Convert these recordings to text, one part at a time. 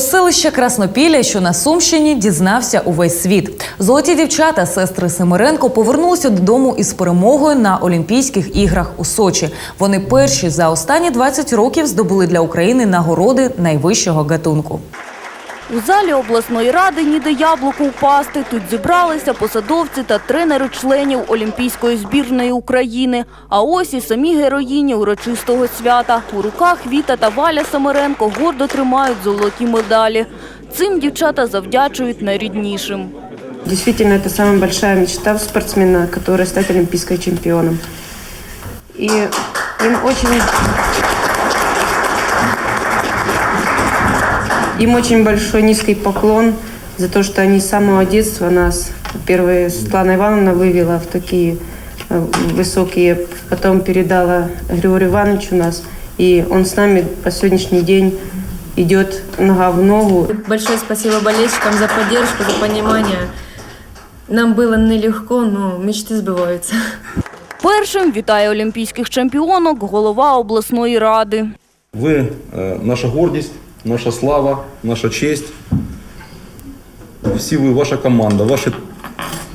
Селище Краснопілля, що на Сумщині, дізнався увесь світ. Золоті дівчата сестри Семеренко повернулися додому із перемогою на Олімпійських іграх у Сочі. Вони перші за останні 20 років здобули для України нагороди найвищого гатунку. У залі обласної ради ніде яблуку впасти. Тут зібралися посадовці та тренери членів Олімпійської збірної України. А ось і самі героїні урочистого свята. У руках Віта та Валя Самаренко гордо тримають золоті медалі. Цим дівчата завдячують найріднішим. Действительно, это самая большая мечта спортсмена, которая стать олимпийской чемпионом. И им очень... Им очень большой низкий поклон за то, что они с самого детства нас, первая Светлана Ивановна вывела в такие э, высокие, потом передала Григорию Ивановичу нас, и он с нами по сегодняшний день идет нога в ногу. Большое спасибо болельщикам за поддержку, за понимание. Нам было нелегко, но мечты сбываются. Першим вітає олімпійських чемпіонок голова обласної ради. Ви е, наша гордість, наша слава, наша честь. Всі ви, ваша команда, ваші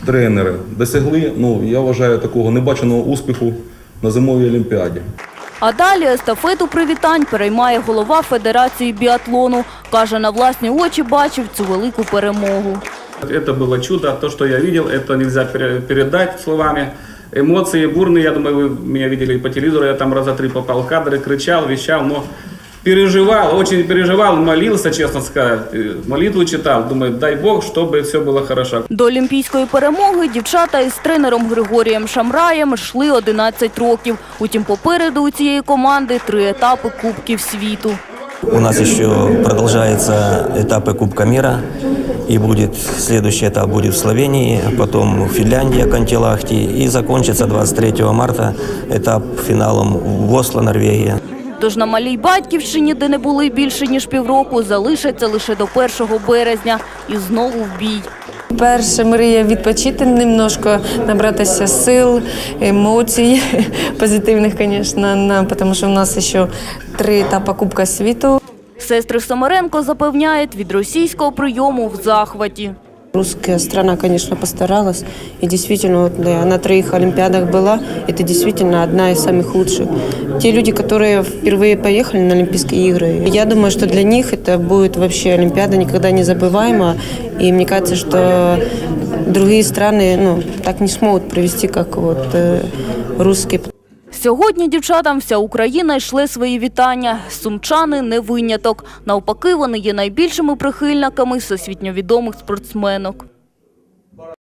тренери досягли, ну я вважаю, такого небаченого успіху на зимовій олімпіаді. А далі естафету привітань переймає голова Федерації біатлону. Каже, на власні очі бачив цю велику перемогу. Это было чудо. То, что я видел, это нельзя пере- передать словами. Эмоции бурные, я думаю, вы меня видели и по телевизору, я там раза три попал в кадры, кричал, вещал, но переживал, очень переживал, молился, честно сказать. Э, Молитву читал, думаю, дай Бог, чтобы все было хорошо. До олімпійської перемоги дівчата із тренером Григорієм Шамраєм йшли 11 років. Утім, попереду у цієї команди три етапи Кубків світу. У нас еще продолжаются этапы Кубка мира. И будет следующий этап будет в Словении, потом Финляндия, Кантилахти. И закончится 23 марта этап финалом в Осло, Норвегия. Тож на малій батьківщині, де не були більше ніж півроку, залишаться лише до 1 березня. І знову в бій. Перша мрія відпочити немножко, набратися сил, емоцій, позитивних, звісно, тому що в нас ще три етапи Кубка світу. Сестри Самаренко запевняють, від російського прийому в захваті. Русская страна, конечно, постаралась. И действительно, вот, на троих Олимпиадах была. Это действительно одна из самых лучших. Те люди, которые впервые поехали на Олимпийские игры, я думаю, что для них это будет вообще Олимпиада никогда не забываема. И мне кажется, что другие страны ну, так не смогут провести, как вот э, русские. Сьогодні дівчатам вся Україна йшли свої вітання. Сумчани не виняток. Навпаки, вони є найбільшими прихильниками всесвітньо відомих спортсменок.